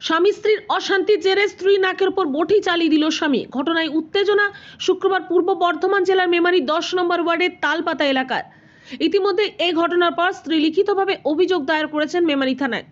স্বামী স্ত্রীর অশান্তির জেরে স্ত্রী নাকের উপর বটি চালিয়ে দিল স্বামী। ঘটনায় উত্তেজনা, শুক্রবার পূর্ব বর্ধমান জেলার মেমারি দশ নম্বর ওয়ার্ডের তালপাতা এলাকার। ইতিমধ্যে এই ঘটনার পর স্ত্রী লিখিতভাবে অভিযোগ দায়ের করেছেন মেমারি থানায়।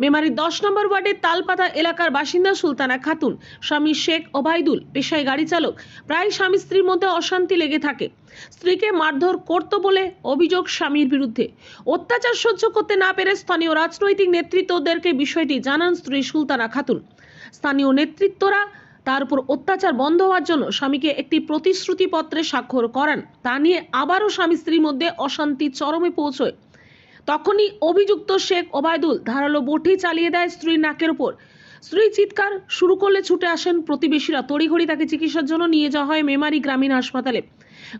মেমারি দশ নম্বর ওয়ার্ডের তালপাতা এলাকার বাসিন্দা সুলতানা খাতুন, স্বামী শেখ ওবায়দুল, পেশায় গাড়ি চালক। প্রায় স্বামী স্ত্রীর মধ্যে অশান্তি লেগে থাকে। স্ত্রীকে মারধর করত বলে অভিযোগ স্বামীর বিরুদ্ধে। অত্যাচার সহ্য করতে না পেরে স্থানীয় রাজনৈতিক নেতৃত্বদেরকে বিষয়টি জানান স্ত্রী সুলতানা খাতুন। স্থানীয় নেতৃত্বরা তার উপর অত্যাচার বন্ধ হওয়ার জন্য স্বামীকে একটি প্রতিশ্রুতি পত্রে স্বাক্ষর করান। তা নিয়ে আবারও স্বামী স্ত্রীর মধ্যে অশান্তি চরমে পৌঁছয়। তখনই অভিযুক্ত শেখ ওবায়দুল ধারালো বটি চালিয়ে দেয় স্ত্রীর নাকের ওপর স্ত্রী চিৎকার শুরু করলে ছুটে আসেন প্রতিবেশীরা। তড়িঘড়ি তাকে চিকিৎসার জন্য নিয়ে যাওয়া হয় মেমারি গ্রামীণ হাসপাতালে।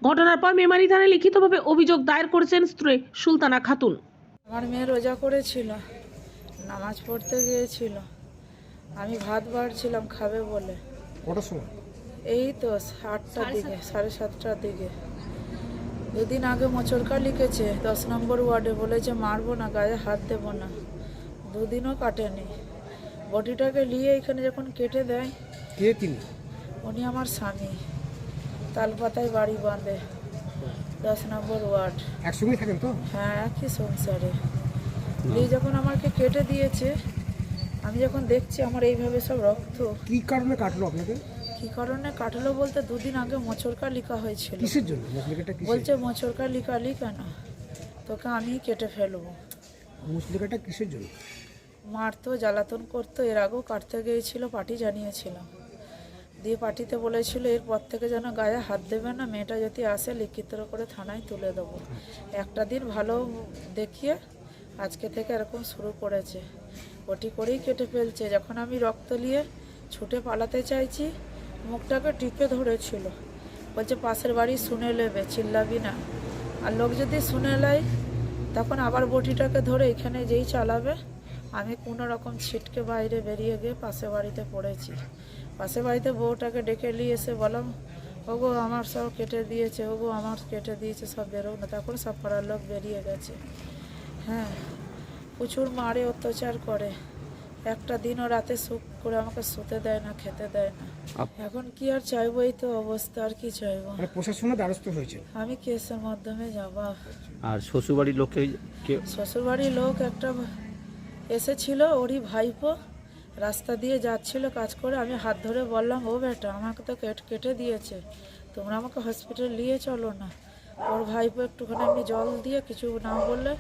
ঘটনার পর মেমারি থানায় লিখিতভাবে অভিযোগ দায়ের করেছেন স্ত্রী সুলতানা খাতুন। আমার মেয়ে রোজা করেছিল নামাজ পড়তে গিয়েছিল। আমি ভাত বাড়ছিলাম খাবে বলে। কটার সময়? এই তো আটটার দিকে সাড়ে সাতটার দিকে। দুদিন আগে মোচরকা লিখেছে দশ নম্বর ওয়ার্ডে বলেছে মারবো না গায়ে হাত দেবো না। দুদিনও কাটেনি। বডিটাকে নিয়ে এখানে যখন কেটে দেয় কে তিনি? উনি আমার স্বামী। তালপাতায় বাড়ি বাঁধে দশ নম্বর ওয়ার্ড। একসঙ্গেই থাকেন তো? হ্যাঁ একই সংসারে। দিয়ে যখন আমাকে কেটে দিয়েছে আমি যখন দেখছি আমার এইভাবে সব রক্ত কি কারণে কাটলো আপনাকে? কি কারণে কাটলো বলতে দুদিন আগে মোচরকা লিখা হয়েছিল। কিসের জন্য? কিসের? বলছে মোচরকা লিখা লিখা কেন তোকে আমি কেটে ফেলব। মুসলিকাটা কিসের জন্য? মারতো জ্বালাতন করতো এর আগেও কাটতে গিয়েছিল পার্টি জানিয়েছিলাম দিয়ে পার্টিতে বলেছিল এরপর থেকে যেন গায়ে হাত দেবে না মেয়েটা যদি আসে লিখিত করে থানায় তুলে দেবো। একটা দিন ভালো দেখিয়ে আজকে থেকে এরকম শুরু করেছে। ওটি করেই কেটে ফেলছে। যখন আমি রক্ত নিয়ে ছুটে পালাতে চাইছি মুখটাকে টিপে ধরেছিল। বলছে, পাশের বাড়ি শুনে নেবে, চিল্লাবি না। আর লোক যদি শুনে নেয়, তখন আবার বটিটাকে ধরে এখানে যেই চালাবে। আমি কোনো রকম ছিটকে বাইরে বেরিয়ে গিয়ে পাশে বাড়িতে পড়েছি। পাশে বাড়িতে বউটাকে ডেকে নিয়ে এসে বললাম, ওগো, আমার সব কেটে দিয়েছে, ওগো, আমার কেটে দিয়েছে, সব বেরো না। তখন সব পাড়ার লোক বেরিয়ে গেছে। হ্যাঁ প্রচুর মারে অত্যাচার করে। একটা দিনও রাতে সুখ করে আমাকে শুতে দেয় না খেতে দেয় না। এখন কি আর চাইব? এই তো অবস্থা আর কি চাইব? মানে প্রশাসনের দ্বারস্থ হয়েছে। আমি কেসের মাধ্যমে যাবা। আর শ্বশুরবাড়ির লোককে শ্বশুরবাড়ির লোক একটা এসেছিল ওরই ভাইপো রাস্তা দিয়ে যাচ্ছিল কাজ করে। আমি হাত ধরে বললাম ও বেটা আমাকে তো কেট- কেটে দিয়েছে। তোমরা আমাকে হসপিটাল নিয়ে চলো না। ওর ভাইপো একটুখানি আমি জল দিয়ে কিছু না বললে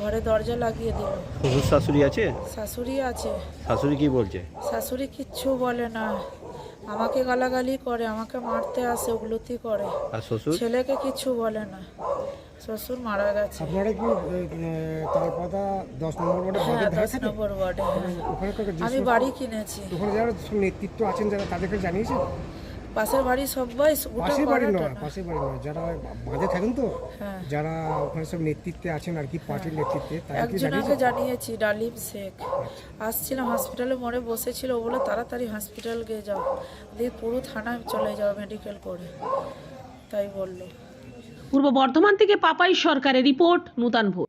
ঘরে দরজা লাগিয়ে দিল। শ্বশুর শাশুড়ি আছে? শাশুড়ি আছে। শাশুড়ি কি বলছে? শাশুড়ি কিচ্ছু বলে না। আমাকে গালাগালি করে আমাকে মারতে আসে উগলতি করে। আর শ্বশুর? ছেলেকে কিছু বলে না। শ্বশুর মারা গেছে। আপনারা কি তালপাতা দশ নম্বর ওয়ার্ডে হ্যাঁ দশ নম্বর ওয়ার্ডে হ্যাঁ। ওখানে কাউকে যে আমি বাড়ি কিনেছি। ওখানে যারা নেতৃত্ব আছেন যারা তাদেরকে জানিয়েছেন? পাশের বাড়ি সবাই পাশের বাড়ি নয় পাশের বাড়ি নয় যারা বাঁধে থাকেন তো হ্যাঁ। যারা ওখানে সব নেতৃত্বে আছেন আর কি পার্টির নেতৃত্বে একজনকে জানিয়েছি ডালিম শেখ। আসছিলাম হসপিটালে মোড়ে বসেছিল ও বলে তাড়াতাড়ি হসপিটাল গিয়ে যাও দিয়ে পুরো থানায় চলে যাও মেডিকেল করে। তাই বলল। পূর্ব বর্ধমান থেকে পাপাই সরকারের রিপোর্ট নূতন ভোর